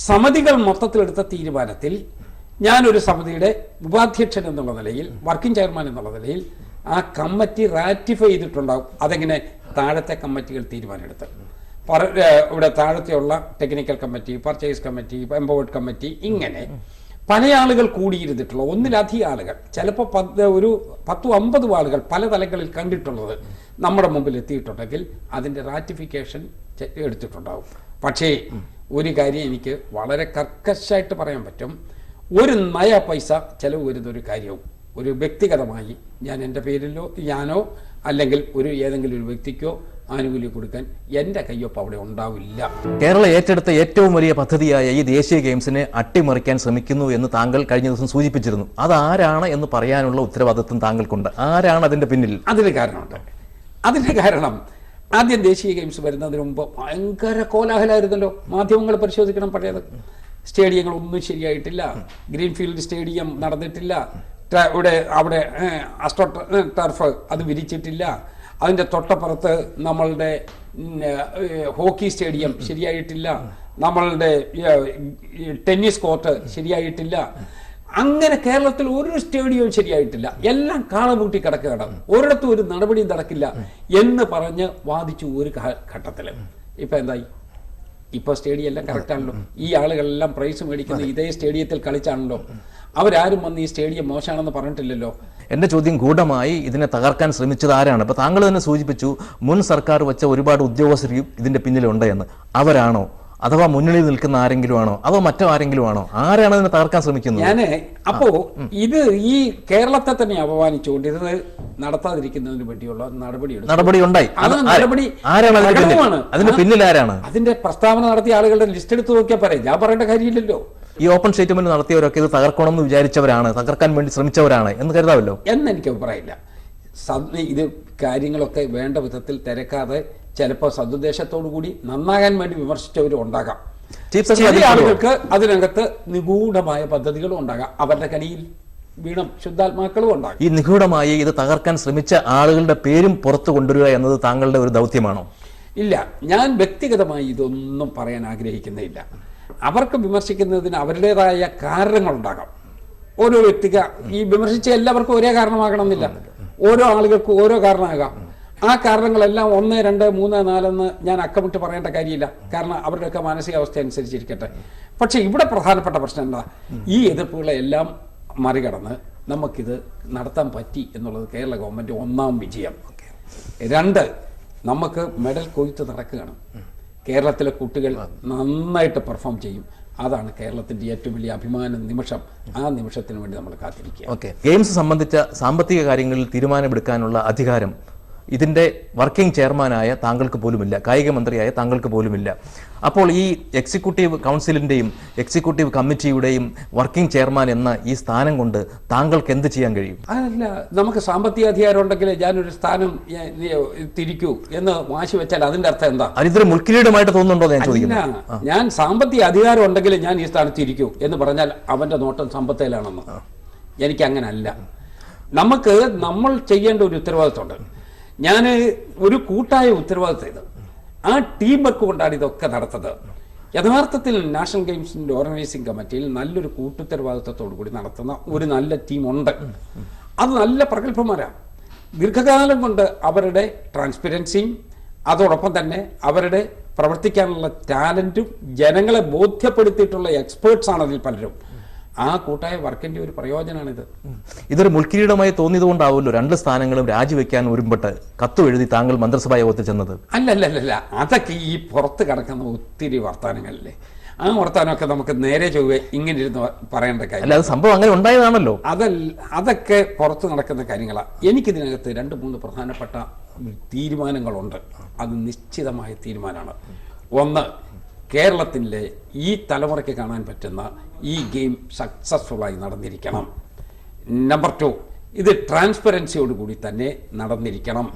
സമിതികൾ മൊത്തത്തിലെടുത്ത തീരുമാനത്തിൽ ഞാനൊരു സമിതിയുടെ ഉപാധ്യക്ഷൻ എന്നുള്ള നിലയിൽ വർക്കിംഗ് ചെയർമാൻ എന്നുള്ള നിലയിൽ ആ കമ്മിറ്റി റാറ്റിഫൈ ചെയ്തിട്ടുണ്ടാവും. അതെങ്ങനെ? താഴത്തെ കമ്മിറ്റികൾ തീരുമാനമെടുത്ത്. ഇവിടെ താഴത്തെയുള്ള technical committee purchase committee empowered committee ഇങ്ങനെ പല ആളുകൾ കൂടിയിരുന്നിട്ടുള്ള ഒന്നിലധികം ആളുകൾ ചിലപ്പോൾ പത്ത് ഒരു പത്തും അമ്പതും ആളുകൾ പല തലങ്ങളിൽ കണ്ടിട്ടുള്ളത് നമ്മുടെ മുമ്പിൽ എത്തിയിട്ടുണ്ടെങ്കിൽ അതിന്റെ റാറ്റിഫിക്കേഷൻ എടുത്തിട്ടുണ്ടാവും. പക്ഷേ ഒരു കാര്യം എനിക്ക് വളരെ കർക്കശായിട്ട് പറയാൻ പറ്റും. ഒരു നയ പൈസ ചെലവ് വരുന്ന ഒരു കാര്യവും ഒരു വ്യക്തിഗതമായി ഞാൻ എന്റെ പേരിലോ ഞാനോ അല്ലെങ്കിൽ ഒരു ഏതെങ്കിലും ഒരു വ്യക്തിക്കോ ആനുകൂല്യം കൊടുക്കാൻ എന്റെ കയ്യൊപ്പ് അവിടെ ഉണ്ടാവില്ല. കേരളം ഏറ്റെടുത്ത ഏറ്റവും വലിയ പദ്ധതിയായ ഈ ദേശീയ ഗെയിംസിനെ അട്ടിമറിക്കാൻ ശ്രമിക്കുന്നു എന്ന് താങ്കൾ കഴിഞ്ഞ ദിവസം സൂചിപ്പിച്ചിരുന്നു. അതാരാണ് എന്ന് പറയാനുള്ള ഉത്തരവാദിത്വം താങ്കൾക്കുണ്ട്. ആരാണ് അതിന്റെ പിന്നിൽ? അതിന് കാരണമുണ്ട്. അതിന് കാരണം ആദ്യം ദേശീയ ഗെയിംസ് വരുന്നതിന് മുമ്പ് ഭയങ്കര കോലാഹലമായിരുന്നല്ലോ. മാധ്യമങ്ങൾ പരിശോധിക്കണം പഴയത്. സ്റ്റേഡിയങ്ങളൊന്നും ശരിയായിട്ടില്ല. ഗ്രീൻഫീൽഡ് സ്റ്റേഡിയം നടന്നിട്ടില്ല. ഇവിടെ അവിടെ അസ്ട്രോ ടർഫ് അത് വിരിച്ചിട്ടില്ല. അതിന്റെ തൊട്ടപ്പുറത്ത് നമ്മളുടെ ഹോക്കി സ്റ്റേഡിയം ശരിയായിട്ടില്ല. നമ്മളുടെ ടെന്നീസ് കോർട്ട് ശരിയായിട്ടില്ല. അങ്ങനെ കേരളത്തിൽ ഒരു സ്റ്റേഡിയവും ശരിയായിട്ടില്ല. എല്ലാം കാളമൂട്ടി കിടക്കുകയാണ്. ഒരിടത്തും ഒരു നടപടിയും നടക്കില്ല എന്ന് പറഞ്ഞ് വാദിച്ചു ഒരു ഘട്ടത്തിൽ. ഇപ്പം എന്തായി? ഇപ്പൊ സ്റ്റേഡിയം എല്ലാം കറക്റ്റ് ആണല്ലോ. ഈ ആളുകളെല്ലാം പ്രൈസ് മേടിക്കുന്ന ഇതേ സ്റ്റേഡിയത്തിൽ കളിച്ചാണല്ലോ. അവരാരും വന്ന് ഈ സ്റ്റേഡിയം മോശമാണെന്ന് പറഞ്ഞിട്ടില്ലല്ലോ. എന്റെ ചോദ്യം ഗൂഢമായി ഇതിനെ തകർക്കാൻ ശ്രമിച്ചത് ആരാണ് അപ്പൊ താങ്കൾ തന്നെ സൂചിപ്പിച്ചു മുൻ സർക്കാർ വെച്ച ഒരുപാട് ഉദ്യോഗസ്ഥരും ഇതിന്റെ പിന്നിലുണ്ട് എന്ന്. അവരാണോ? അഥവാ മുന്നണിയിൽ നിൽക്കുന്ന ആരെങ്കിലും ആണോ അതോ മറ്റോ ആരെങ്കിലും ആണോ ആരാണ് ഇതിനെ തകർക്കാൻ ശ്രമിക്കുന്നത്? ഞാൻ അപ്പോ ഇത് ഈ കേരളത്തെ തന്നെ അപമാനിച്ചുകൊണ്ട് ഇത് നടത്താതിരിക്കുന്നതിന് വേണ്ടിയുള്ള നടപടി നടപടി ഉണ്ടായി. നടപടി ആരാണ്. അതിന്റെ പിന്നിൽ? ആരാണ്? അതിന്റെ പ്രസ്താവന നടത്തിയ ആളുകളുടെ ലിസ്റ്റ് എടുത്ത് നോക്കിയാൽ പറയാം ഞാൻ പറയേണ്ട കാര്യമില്ലല്ലോ. ഈ ഓപ്പൺ സ്റ്റേറ്റ്മെന്റ് നടത്തിയവരൊക്കെ ഇത് തകർക്കണം എന്ന് വിചാരിച്ചവരാണ് തകർക്കാൻ വേണ്ടി ശ്രമിച്ചവരാണ് എന്ന് കരുതാമല്ലോ എന്ന് എനിക്ക് അഭിപ്രായമില്ല ഇത് കാര്യങ്ങളൊക്കെ വേണ്ട വിധത്തിൽ തിരക്കാതെ ചിലപ്പോൾ സതുദ്ദേശത്തോടു കൂടി നന്നാകാൻ വേണ്ടി വിമർശിച്ചവരും ഉണ്ടാകാം. ചില ആളുകൾക്ക് അതിനകത്ത് നിഗൂഢമായ പദ്ധതികളും ഉണ്ടാകാം. അവരുടെ കനിയിൽ വീണം ശുദ്ധാത്മാക്കളും ഉണ്ടാകും. ഈ നിഗൂഢമായി ഇത് തകർക്കാൻ ശ്രമിച്ച ആളുകളുടെ പേരും പുറത്തു കൊണ്ടുവരിക എന്നത് താങ്കളുടെ ഒരു ദൗത്യമാണോ? ഇല്ല ഞാൻ വ്യക്തിഗതമായി ഇതൊന്നും പറയാൻ ആഗ്രഹിക്കുന്നില്ല അവർക്ക് വിമർശിക്കുന്നതിന് അവരുടേതായ കാരണങ്ങളുണ്ടാകാം. ഓരോ വ്യക്തിക്ക് ഈ വിമർശിച്ച എല്ലാവർക്കും ഒരേ കാരണമാകണമെന്നില്ല. ഓരോ ആളുകൾക്കും ഓരോ കാരണമാകാം. ആ കാരണങ്ങളെല്ലാം ഒന്ന് രണ്ട് മൂന്ന് നാലെന്ന് ഞാൻ അക്കമിട്ട് പറയേണ്ട കാര്യമില്ല. കാരണം അവരുടെയൊക്കെ മാനസികാവസ്ഥ അനുസരിച്ചിരിക്കട്ടെ. പക്ഷെ ഇവിടെ പ്രധാനപ്പെട്ട പ്രശ്നം എന്താ? ഈ എതിർപ്പുകളെ എല്ലാം മറികടന്ന് നമുക്കിത് നടത്താൻ പറ്റി എന്നുള്ളത് കേരള ഗവൺമെന്റ് ഒന്നാം വിജയം. രണ്ട് നമുക്ക് മെഡൽ കൊയ്ത്ത് നടക്കുകയാണ്. കേരളത്തിലെ കുട്ടികൾ നന്നായിട്ട് പെർഫോം ചെയ്യും. അതാണ് കേരളത്തിന്റെ ഏറ്റവും വലിയ അഭിമാന നിമിഷം. ആ നിമിഷത്തിന് വേണ്ടി നമ്മൾ കാത്തിരിക്കുക. ഓക്കെ. ഗെയിംസ് സംബന്ധിച്ച സാമ്പത്തിക കാര്യങ്ങളിൽ തീരുമാനമെടുക്കാനുള്ള അധികാരം ഇതിന്റെ വർക്കിംഗ് ചെയർമാനായ താങ്കൾക്ക് പോലുമില്ല കായിക മന്ത്രിയായ താങ്കൾക്ക് പോലുമില്ല. അപ്പോൾ ഈ എക്സിക്യൂട്ടീവ് കൗൺസിലിന്റെയും എക്സിക്യൂട്ടീവ് കമ്മിറ്റിയുടെയും വർക്കിംഗ് ചെയർമാൻ എന്ന ഈ സ്ഥാനം കൊണ്ട് താങ്കൾക്ക് എന്ത് ചെയ്യാൻ കഴിയും? അതല്ല നമുക്ക് സാമ്പത്തിക അധികാരം ഉണ്ടെങ്കിൽ ഞാനൊരു സ്ഥാനം തിരിക്കൂ എന്ന് വാശി വെച്ചാൽ അതിന്റെ അർത്ഥം എന്താ? അതിതൊരു മുൾക്കിരീടമായിട്ട് തോന്നുന്നുണ്ടോ ഞാൻ ചോദിക്കുന്നത് ഞാൻ സാമ്പത്തിക അധികാരം ഉണ്ടെങ്കിൽ ഞാൻ ഈ സ്ഥാനത്ത് ഇരിക്കൂ എന്ന് പറഞ്ഞാൽ അവന്റെ നോട്ടം സമ്പത്തേലാണെന്ന്. എനിക്ക് അങ്ങനല്ല നമുക്ക് നമ്മൾ ചെയ്യേണ്ട ഒരു ഉത്തരവാദിത്തമുണ്ട് ഞാൻ ഒരു കൂട്ടായ ഉത്തരവാദിത്തം ഇത് ആ ടീം വർക്ക് കൊണ്ടാണ് ഇതൊക്കെ നടത്തുന്നത് യഥാർത്ഥത്തിൽ നാഷണൽ ഗെയിംസിന്റെ ഓർഗനൈസിംഗ് കമ്മിറ്റിയിൽ നല്ലൊരു കൂട്ടുത്തരവാദിത്തത്തോടു കൂടി നടത്തുന്ന ഒരു നല്ല ടീമുണ്ട് അത് നല്ല പ്രഗത്ഭന്മാരാണ്. ദീർഘകാലം കൊണ്ട് അവരുടെ ട്രാൻസ്പെറൻസിയും അതോടൊപ്പം തന്നെ അവരുടെ പ്രവർത്തിക്കാനുള്ള ടാലന്റും ജനങ്ങളെ ബോധ്യപ്പെടുത്തിയിട്ടുള്ള എക്സ്പേർട്സ് ആണ് അതിൽ പലരും. ആ കൂട്ടായ വർക്കിന്റെ ഒരു പ്രയോജനമാണിത് ഇതൊരു മുൾക്കിരീടമായി തോന്നിയതുകൊണ്ടാവുമല്ലോ രണ്ട് സ്ഥാനങ്ങളും രാജിവെക്കാൻ ഒരുമ്പെട്ട് കത്ത് എഴുതി താങ്കൾ മന്ത്രിസഭാ യോഗത്തിൽ ചെന്നത്. അല്ല അല്ല അല്ല അതൊക്കെ ഈ പുറത്ത് കിടക്കുന്ന ഒത്തിരി വർത്തമാനങ്ങളില്ലേ ആ വർത്തമാനമൊക്കെ നമുക്ക് നേരെ ചൊവ്വേ ഇങ്ങനെ ഇരുന്ന് പറയേണ്ട കാര്യം. അല്ല അത് സംഭവം അങ്ങനെ ഉണ്ടായതാണല്ലോ. അതല്ല അതൊക്കെ പുറത്ത് നടക്കുന്ന കാര്യങ്ങളാണ് എനിക്കിതിനകത്ത് രണ്ട് മൂന്ന് പ്രധാനപ്പെട്ട തീരുമാനങ്ങളുണ്ട്. അത് നിശ്ചിതമായ തീരുമാനമാണ്. ഒന്ന് കേരളത്തിലെ ഈ തലമുറയ്ക്ക് കാണാൻ പറ്റുന്ന ഈ ഗെയിം സക്സസ്ഫുള്ളായി നടന്നിരിക്കണം. നമ്പർ ടു ഇത് ട്രാൻസ്പെറൻസിയോടുകൂടി തന്നെ നടന്നിരിക്കണം.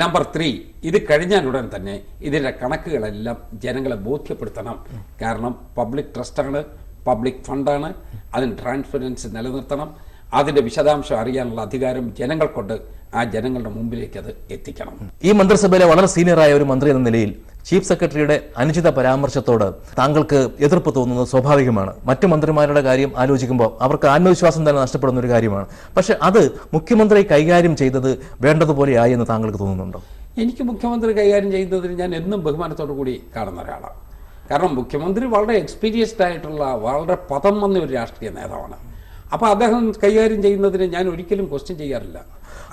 നമ്പർ ത്രീ ഇത് കഴിഞ്ഞാലുടൻ തന്നെ ഇതിന്റെ കണക്കുകളെല്ലാം ജനങ്ങളെ ബോധ്യപ്പെടുത്തണം. കാരണം പബ്ലിക് ട്രസ്റ്റാണ് പബ്ലിക് ഫണ്ടാണ് അതിന് ട്രാൻസ്പെറൻസി നിലനിർത്തണം. അതിന്റെ വിശദാംശം അറിയാനുള്ള അധികാരം ജനങ്ങൾക്കുണ്ട്. ആ ജനങ്ങളുടെ മുമ്പിലേക്ക് അത് എത്തിക്കണം. ഈ മന്ത്രിസഭയിലെ വളരെ സീനിയറായ ഒരു മന്ത്രി എന്ന നിലയിൽ ചീഫ് സെക്രട്ടറിയുടെ അനുചിത പരാമർശത്തോട് താങ്കൾക്ക് എതിർപ്പ് തോന്നുന്നത് സ്വാഭാവികമാണ്. മറ്റു മന്ത്രിമാരുടെ കാര്യം ആലോചിക്കുമ്പോൾ അവർക്ക് ആത്മവിശ്വാസം തന്നെ നഷ്ടപ്പെടുന്ന ഒരു കാര്യമാണ്. പക്ഷെ അത് മുഖ്യമന്ത്രി കൈകാര്യം ചെയ്തത് വേണ്ടതുപോലെയായി എന്ന് താങ്കൾക്ക് തോന്നുന്നുണ്ടോ? എനിക്ക് മുഖ്യമന്ത്രി കൈകാര്യം ചെയ്യുന്നതിന് ഞാൻ എന്നും ബഹുമാനത്തോടു കൂടി കാണുന്ന ഒരാളാണ്. കാരണം മുഖ്യമന്ത്രി വളരെ എക്സ്പീരിയൻസ്ഡ് ആയിട്ടുള്ള വളരെ പദം വന്ന ഒരു രാഷ്ട്രീയ നേതാവാണ്. അപ്പോൾ അദ്ദേഹം കൈകാര്യം ചെയ്യുന്നതിനെ ഞാൻ ഒരിക്കലും ക്വസ്റ്റ്യൻ ചെയ്യാറില്ല.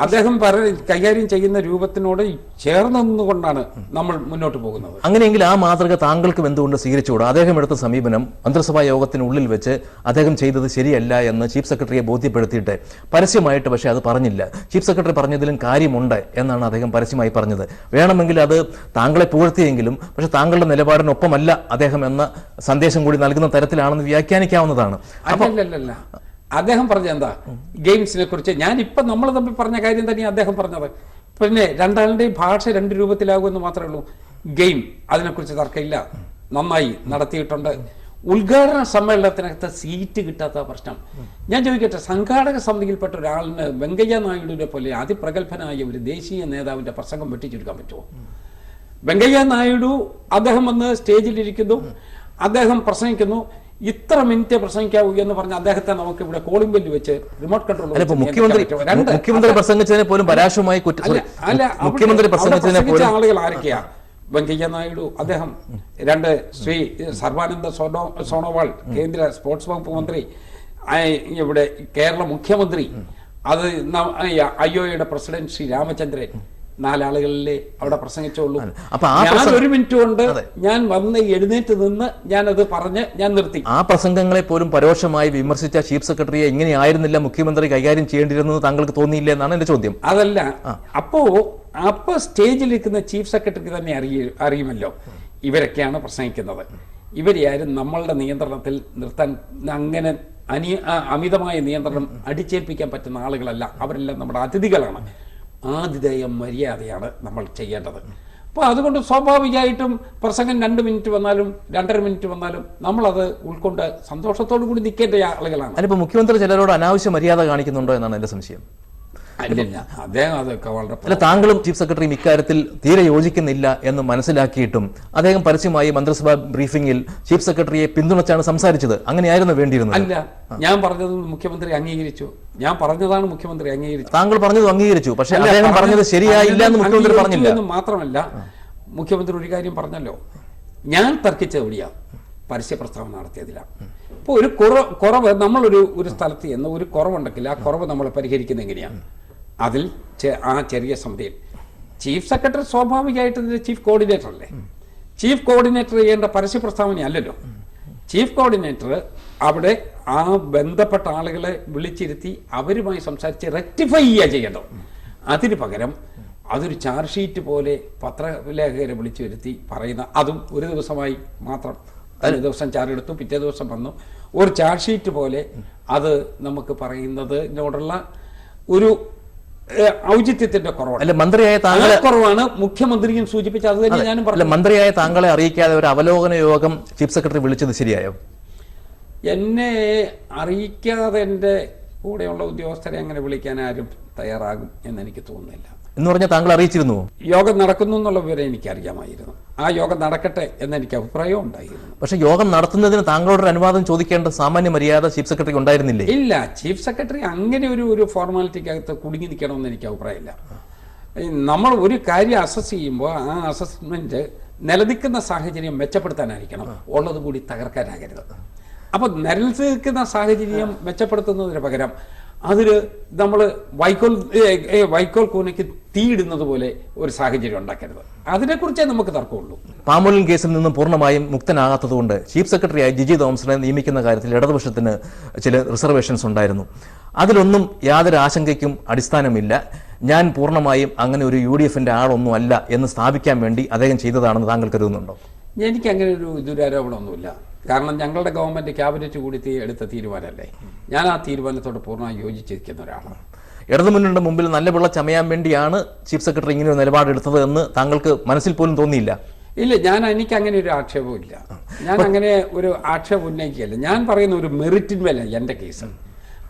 അദ്ദേഹം പറ കൈകാര്യം ചെയ്യുന്ന രൂപത്തിനോട് ചേർന്നുകൊണ്ടാണ് നമ്മൾ മുന്നോട്ട് പോകുന്നത്. അങ്ങനെയെങ്കിൽ ആ മാതൃക താങ്കൾക്കും എന്തുകൊണ്ട് സ്വീകരിച്ചുകൂടാ? അദ്ദേഹം എടുത്ത സമീപനം മന്ത്രിസഭാ യോഗത്തിനുള്ളിൽ വെച്ച് അദ്ദേഹം ചെയ്തത് ശരിയല്ല എന്ന് ചീഫ് സെക്രട്ടറിയെ ബോധ്യപ്പെടുത്തിയിട്ട് പരസ്യമായിട്ട് പക്ഷേ അത് പറഞ്ഞില്ല. ചീഫ് സെക്രട്ടറി പറഞ്ഞതിലും കാര്യമുണ്ട് എന്നാണ് അദ്ദേഹം പരസ്യമായി പറഞ്ഞത്. വേണമെങ്കിൽ അത് താങ്കളെ പുകഴ്ത്തിയെങ്കിലും പക്ഷെ താങ്കളുടെ നിലപാടിനൊപ്പമല്ല അദ്ദേഹം എന്ന സന്ദേശം കൂടി നൽകുന്ന തരത്തിലാണെന്ന് വ്യാഖ്യാനിക്കാവുന്നതാണ്. അല്ലല്ലല്ല അദ്ദേഹം പറഞ്ഞ എന്താ? ഗെയിംസിനെ കുറിച്ച് ഞാൻ ഇപ്പം നമ്മൾ തമ്മിൽ പറഞ്ഞ കാര്യം തന്നെ അദ്ദേഹം പറഞ്ഞത്. പിന്നെ രണ്ടാളുടെയും ഭാഷ രണ്ട് രൂപത്തിലാകുമെന്ന് മാത്രമേ ഉള്ളൂ. ഗെയിം അതിനെക്കുറിച്ച് തർക്കമില്ല. നന്നായി നടത്തിയിട്ടുണ്ട്. ഉദ്ഘാടന സമ്മേളനത്തിനകത്ത് സീറ്റ് കിട്ടാത്ത പ്രശ്നം. ഞാൻ ചോദിക്കട്ടെ സംഘാടക സമിതിയിൽപ്പെട്ട ഒരാളിന് വെങ്കയ്യ നായിഡുവിനെ പോലെ അതിപ്രഗത്ഭനായ ഒരു ദേശീയ നേതാവിന്റെ പ്രസംഗം വെട്ടിച്ചെടുക്കാൻ പറ്റുമോ? വെങ്കയ്യ നായിഡു അദ്ദേഹം വന്ന് സ്റ്റേജിലിരിക്കുന്നു. അദ്ദേഹം പ്രസംഗിക്കുന്നു. ഇത്ര മിനിറ്റ് പ്രസംഗിക്കാവൂ എന്ന് പറഞ്ഞ അദ്ദേഹത്തെ നമുക്ക് ഇവിടെ കോളിംഗ് ബെല്ല് വെച്ച് റിമോട്ട് കൺട്രോൾ മുഖ്യമന്ത്രി മുഖ്യമന്ത്രി പ്രസംഗിച്ചതിനെ പോലും പരാശമായി അല്ല മുഖ്യമന്ത്രി പ്രസംഗിച്ചതിനെ പോലും ആളുകൾ ആരൊക്കെയാ? വെങ്കയ്യ നായിഡു അദ്ദേഹം രണ്ട് ശ്രീ സർബാനന്ദ സോണോ സോണോവാൾ കേന്ദ്ര സ്പോർട്സ് വകുപ്പ് മന്ത്രി ഇവിടെ കേരള മുഖ്യമന്ത്രി അത് ഐ ഒയുടെ പ്രസിഡന്റ് ശ്രീ രാമചന്ദ്രൻ നാലാളുകളിലെ അവിടെ ആ ഞാൻ ഒരു മിനിറ്റ് കൊണ്ട് ഞാൻ വന്ന് എഴുന്നേറ്റ് നിന്ന് ഞാൻ അത് പറഞ്ഞ് ഞാൻ നിർത്തി. ആ പ്രസംഗങ്ങളെ പോലും പരോക്ഷമായി വിമർശിച്ച ചീഫ് സെക്രട്ടറിയെ ഇങ്ങനെയായിരുന്നില്ല മുഖ്യമന്ത്രി കൈകാര്യം ചെയ്യേണ്ടിയിരുന്നത് താങ്കൾക്ക് തോന്നിയില്ല എന്നാണ് എന്റെ ചോദ്യം. അതല്ല അപ്പോ അപ്പൊ സ്റ്റേജിലിരിക്കുന്ന ചീഫ് സെക്രട്ടറിക്ക് തന്നെ അറിയ അറിയുമല്ലോ. ഇവരൊക്കെയാണ് പ്രസംഗിക്കുന്നത്. ഇവരെ ആരും നമ്മളുടെ നിയന്ത്രണത്തിൽ നിർത്താൻ അങ്ങനെ അനി അമിതമായ നിയന്ത്രണം അടിച്ചേൽപ്പിക്കാൻ പറ്റുന്ന ആളുകളല്ല. അവരെല്ലാം നമ്മുടെ അതിഥികളാണ്. ആതിഥേയ മര്യാദയാണ് നമ്മൾ ചെയ്യേണ്ടത്. അപ്പോൾ അതുകൊണ്ട് സ്വാഭാവികമായിട്ടും പ്രസംഗം രണ്ട് മിനിറ്റ് വന്നാലും രണ്ടര മിനിറ്റ് വന്നാലും നമ്മളത് ഉൾക്കൊണ്ട് സന്തോഷത്തോടു കൂടി നിൽക്കേണ്ട ആളുകളാണ്. അതിപ്പോൾ മുഖ്യമന്ത്രി ചിലരോട് അനാവശ്യ മര്യാദ കാണിക്കുന്നുണ്ടോ എന്നാണ് എന്റെ സംശയം. അല്ലില്ല അദ്ദേഹം അതൊക്കെ വളരെ അല്ല താങ്കളും ചീഫ് സെക്രട്ടറിയും ഇക്കാര്യത്തിൽ തീരെ യോജിക്കുന്നില്ല എന്ന് മനസ്സിലാക്കിയിട്ടും അദ്ദേഹം പരസ്യമായി മന്ത്രിസഭാ ബ്രീഫിംഗിൽ ചീഫ് സെക്രട്ടറിയെ പിന്തുണച്ചാണ് സംസാരിച്ചത്. അങ്ങനെയായിരുന്നു വേണ്ടിയിരുന്നത്. അല്ല ഞാൻ പറഞ്ഞത് മുഖ്യമന്ത്രി അംഗീകരിച്ചു. ഞാൻ പറഞ്ഞതാണ് മുഖ്യമന്ത്രി അംഗീകരിച്ചു. താങ്കൾ പറഞ്ഞത് അംഗീകരിച്ചു. പക്ഷേ അദ്ദേഹം പറഞ്ഞത് ശരിയായില്ല എന്ന് മുഖ്യമന്ത്രി പറഞ്ഞില്ല. മാത്രമല്ല മുഖ്യമന്ത്രി ഒരു കാര്യം പറഞ്ഞല്ലോ. ഞാൻ തർക്കിച്ചത് എവിടെയാ? പരസ്യ പ്രസ്താവന നടത്തിയതിലാണ് ഇപ്പോൾ ഒരു കുറവ് കുറവ് നമ്മളൊരു ഒരു സ്ഥലത്ത് ചെന്ന് ഒരു കുറവുണ്ടെങ്കിൽ ആ കുറവ് നമ്മൾ പരിഹരിക്കുന്നത് എങ്ങനെയാണ് അതിൽ ആ ചെറിയ സമിതിയിൽ ചീഫ് സെക്രട്ടറി സ്വാഭാവികമായിട്ട് ചീഫ് കോർഡിനേറ്റർ അല്ലേ ചീഫ് കോർഡിനേറ്റർ ചെയ്യേണ്ട പരസ്യ പ്രസ്താവന അല്ലല്ലോ. ചീഫ് കോർഡിനേറ്റർ അവിടെ ആ ബന്ധപ്പെട്ട ആളുകളെ വിളിച്ചിരുത്തി അവരുമായി സംസാരിച്ച് റെക്ടിഫൈ ചെയ്യുക ചെയ്യേണ്ടത്. അതിന് പകരം അതൊരു ചാർജ് ഷീറ്റ് പോലെ പത്രലേഖകരെ വിളിച്ചു വരുത്തി പറയുന്ന അതും ഒരു ദിവസമായി മാത്രം. ഒരു ദിവസം ചാർജ് എടുത്തു പിറ്റേ ദിവസം വന്നു. ഒരു ചാർജ് ഷീറ്റ് പോലെ അത് നമുക്ക് പറയുന്നതിനോടുള്ള ഒരു ഔചിത്യത്തിന്റെ കുറവാണ്. അല്ല മന്ത്രിയായ താങ്കളെ കുറവാണ്. മുഖ്യമന്ത്രിയും സൂചിപ്പിച്ച അത് തന്നെ ഞാനും പറഞ്ഞു. മന്ത്രിയായ താങ്കളെ അറിയിക്കാതെ ഒരു അവലോകന യോഗം ചീഫ് സെക്രട്ടറി വിളിച്ചത് ശരിയായോ? എന്നെ അറിയിക്കാതെ എന്റെ കൂടെയുള്ള ഉദ്യോഗസ്ഥരെ അങ്ങനെ വിളിക്കാൻ ആരും തയ്യാറാകും എന്ന് എനിക്ക് തോന്നുന്നില്ല. എന്ന് പറഞ്ഞാൽ താങ്കൾ അറിയിച്ചിരുന്നു. യോഗം നടക്കുന്നു എന്നുള്ള വിവരം എനിക്കറിയാമായിരുന്നു. ആ യോഗം നടക്കട്ടെ എന്ന് എനിക്ക് അഭിപ്രായം ഉണ്ടായിരുന്നു. പക്ഷെ യോഗം നടത്തുന്നതിന് താങ്കളോട് ഒരു അനുവാദം ചോദിക്കേണ്ട സാമാന്യ മര്യാദ ചീഫ് സെക്രട്ടറി ഉണ്ടായിരുന്നില്ലേ? ഇല്ല ചീഫ് സെക്രട്ടറി അങ്ങനെ ഒരു ഒരു ഫോർമാലിറ്റിക്കകത്ത് കുടുങ്ങി നിൽക്കണമെന്ന് എനിക്ക് അഭിപ്രായമില്ല. നമ്മൾ ഒരു കാര്യം അസസ് ചെയ്യുമ്പോൾ ആ അസസ്മെന്റ് നിലനിൽക്കുന്ന സാഹചര്യം മെച്ചപ്പെടുത്താനായിരിക്കണം. ഉള്ളത് കൂടി തകർക്കാനാകരുത്. അപ്പോൾ നിലനിൽക്കുന്ന സാഹചര്യം മെച്ചപ്പെടുത്തുന്നതിന് പകരം അതിൽ നമ്മൾ വൈക്കോൽ വൈക്കോൽ കൂനയ്ക്ക് തീയിടുന്നത് പോലെ ഒരു സാഹചര്യം ഉണ്ടാക്കരുത്. അതിനെക്കുറിച്ചേ നമുക്ക് തർക്കമുള്ളൂ. പാമോലിൻ കേസിൽ നിന്നും പൂർണമായും മുക്തനാകാത്തതുകൊണ്ട് ചീഫ് സെക്രട്ടറിയായി ജിജി തോമസിനെ നിയമിക്കുന്ന കാര്യത്തിൽ ഇടതുപക്ഷത്തിന് ചില റിസർവേഷൻസ് ഉണ്ടായിരുന്നു. അതിലൊന്നും യാതൊരു ആശങ്കയ്ക്കും അടിസ്ഥാനമില്ല. ഞാൻ പൂർണമായും അങ്ങനെ ഒരു യു ഡി എഫിന്റെ ആളൊന്നും അല്ല എന്ന് സ്ഥാപിക്കാൻ വേണ്ടി അദ്ദേഹം ചെയ്തതാണെന്ന് താങ്കൾ കരുതുന്നുണ്ടോ? എനിക്ക് അങ്ങനെ ഒരു ദുരാരോപണമൊന്നുമില്ല. കാരണം ഞങ്ങളുടെ ഗവൺമെന്റ് ക്യാബിനറ്റ് കൂടി എടുത്ത തീരുമാനമല്ലേ? ഞാൻ ആ തീരുമാനത്തോട് പൂർണമായി യോജിച്ചിരിക്കുന്ന ഒരാളാണ്. ഇടതുമുന്നണിയുടെ മുമ്പിൽ നല്ല പിള്ള ചമയാൻ വേണ്ടിയാണ് ചീഫ് സെക്രട്ടറി ഇങ്ങനെ ഒരു നിലപാടെടുത്തത് എന്ന് താങ്കൾക്ക് മനസ്സിൽ പോലും തോന്നിയില്ല? ഇല്ല ഞാൻ എനിക്ക് അങ്ങനെ ഒരു ആക്ഷേപവും ഇല്ല. ഞാൻ അങ്ങനെ ഒരു ആക്ഷേപം ഉന്നയിക്കുകയല്ല. ഞാൻ പറയുന്ന ഒരു മെറിറ്റിന്മേല എന്റെ കേസ്.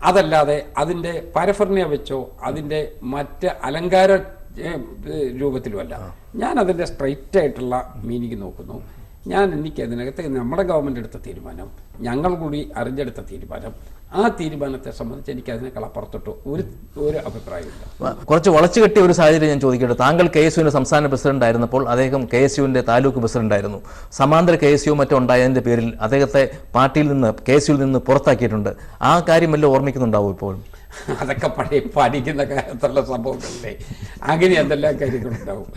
അതല്ലാതെ അതിന്റെ പരഫർണിയ വെച്ചോ അതിന്റെ മറ്റ് അലങ്കാര രൂപത്തിലുമല്ല. ഞാൻ അതിന്റെ സ്ട്രൈറ്റ് ആയിട്ടുള്ള മീനിങ് നോക്കുന്നു. ഞാൻ എനിക്ക് അതിനകത്ത് നമ്മുടെ ഗവൺമെന്റ് എടുത്ത തീരുമാനം ഞങ്ങൾ കൂടി അറിഞ്ഞെടുത്ത തീരുമാനം ആ തീരുമാനത്തെ സംബന്ധിച്ച് എനിക്ക് അതിനേക്കാൾ അപ്പുറത്തോട്ട് ഒരു ഒരു അഭിപ്രായമില്ല കുറച്ച് വളച്ചു കെട്ടിയ ഒരു സാഹചര്യം ഞാൻ ചോദിക്കട്ടെ. താങ്കൾ കെ എസ് യുവിന്റെ സംസ്ഥാന പ്രസിഡന്റ് ആയിരുന്നപ്പോൾ അദ്ദേഹം കെ എസ് യുവിന്റെ താലൂക്ക് പ്രസിഡന്റ് ആയിരുന്നു. സമാന്തര കെ എസ് യു മറ്റോ ഉണ്ടായതിന്റെ പേരിൽ അദ്ദേഹത്തെ പാർട്ടിയിൽ നിന്ന് കെ എസ് യുവിൽ നിന്ന് പുറത്താക്കിയിട്ടുണ്ട്. ആ കാര്യം വല്ല ഓർമ്മിക്കുന്നുണ്ടാവും ഇപ്പോൾ അതൊക്കെ പഴയ പഠിക്കുന്ന കാലത്തുള്ള സംഭവങ്ങളല്ലേ. അങ്ങനെ എന്തെല്ലാം കാര്യങ്ങളുണ്ടാവും?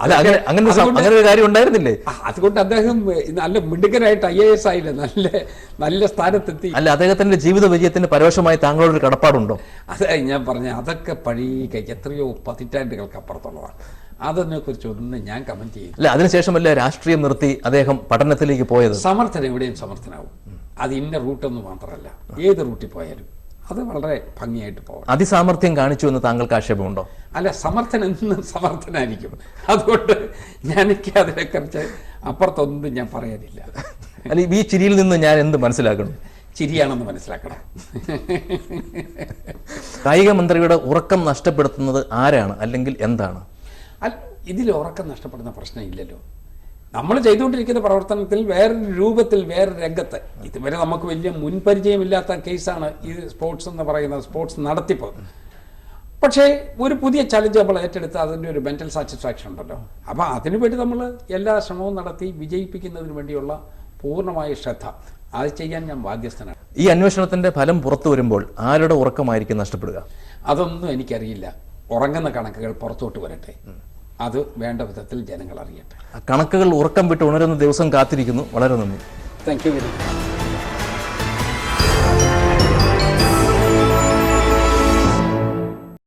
അങ്ങനെ അങ്ങനെ ഒരു അതുകൊണ്ട് അങ്ങനെ ഒരു കാര്യം ഉണ്ടായിരുന്നില്ലേ? അതുകൊണ്ട് അദ്ദേഹം നല്ല മിടുക്കനായിട്ട് ഐ എ എസ് ആയില്ല നല്ല നല്ല സ്ഥാനത്തെത്തി. അല്ല അദ്ദേഹത്തിന്റെ ജീവിത വിജയത്തിന് പരോക്ഷമായി താങ്കളോടൊരു കടപ്പാടുണ്ടോ? അതെ ഞാൻ പറഞ്ഞ അതൊക്കെ പഴയ എത്രയോ പതിറ്റാണ്ടുകൾക്ക് അപ്പുറത്തുള്ളതാണ് അതിനെ കുറിച്ച് ഒന്നും ഞാൻ കമന്റ് ചെയ്യും അല്ല അതിനുശേഷമല്ലേ രാഷ്ട്രീയം നിർത്തി അദ്ദേഹം പഠനത്തിലേക്ക് പോയത്? സമർത്ഥന എവിടെയും സമർത്ഥനാവും. അത് ഇന്ന റൂട്ടൊന്നും മാത്രമല്ല. ഏത് റൂട്ടിൽ പോയാലും. അത് വളരെ ഭംഗിയായിട്ട് പോകണം. അതിസാമർഥ്യം കാണിച്ചു എന്ന് താങ്കൾക്ക് ആക്ഷേപമുണ്ടോ? അല്ല സമർത്ഥൻ എന്നും സമർത്ഥനായിരിക്കും. അതുകൊണ്ട് ഞാൻ എനിക്ക് അതിനെക്കുറിച്ച് അപ്പുറത്തൊന്നും ഞാൻ പറയാനില്ല. അല്ല ഈ ചിരിയിൽ നിന്ന് ഞാൻ എന്ത് മനസ്സിലാക്കണം? ചിരിയാണെന്ന് മനസ്സിലാക്കണം. കായിക മന്ത്രിയുടെ ഉറക്കം നഷ്ടപ്പെടുത്തുന്നത് ആരാണ് അല്ലെങ്കിൽ എന്താണ്? അല്ല ഇതിൽ ഉറക്കം നഷ്ടപ്പെടുന്ന പ്രശ്നമില്ലല്ലോ. നമ്മൾ ചെയ്തുകൊണ്ടിരിക്കുന്ന പ്രവർത്തനത്തിൽ വേറൊരു രൂപത്തിൽ വേറൊരു രംഗത്ത്. ഇതുവരെ നമുക്ക് വലിയ മുൻപരിചയമില്ലാത്ത കേസാണ് ഈ സ്പോർട്സ് എന്ന് പറയുന്നത് സ്പോർട്സ് നടത്തിപ്പ്. പക്ഷേ ഒരു പുതിയ ചലഞ്ച് നമ്മൾ ഏറ്റെടുത്ത് അതിന്റെ ഒരു മെന്റൽ സാറ്റിസ്ഫാക്ഷൻ ഉണ്ടല്ലോ. അപ്പോൾ അതിനുവേണ്ടി നമ്മൾ എല്ലാ ശ്രമവും നടത്തി വിജയിപ്പിക്കുന്നതിന് വേണ്ടിയുള്ള പൂർണമായ ശ്രദ്ധ. അത് ചെയ്യാൻ ഞാൻ ബാധ്യസ്ഥനാണ്. ഈ അന്വേഷണത്തിന്റെ ഫലം പുറത്തു വരുമ്പോൾ ആരുടെ ഉറക്കമായിരിക്കും നഷ്ടപ്പെടുക? അതൊന്നും എനിക്കറിയില്ല. ഉറങ്ങുന്ന കണക്കുകൾ പുറത്തോട്ട് വരട്ടെ. അത് വേണ്ട വിധത്തിൽ ജനങ്ങൾ അറിയട്ടെ. കണക്കുകൾ ഉറക്കം വിട്ട് ഉണരുന്ന ദിവസം കാത്തിരിക്കുന്നു. വളരെ നന്ദി. Thank you very much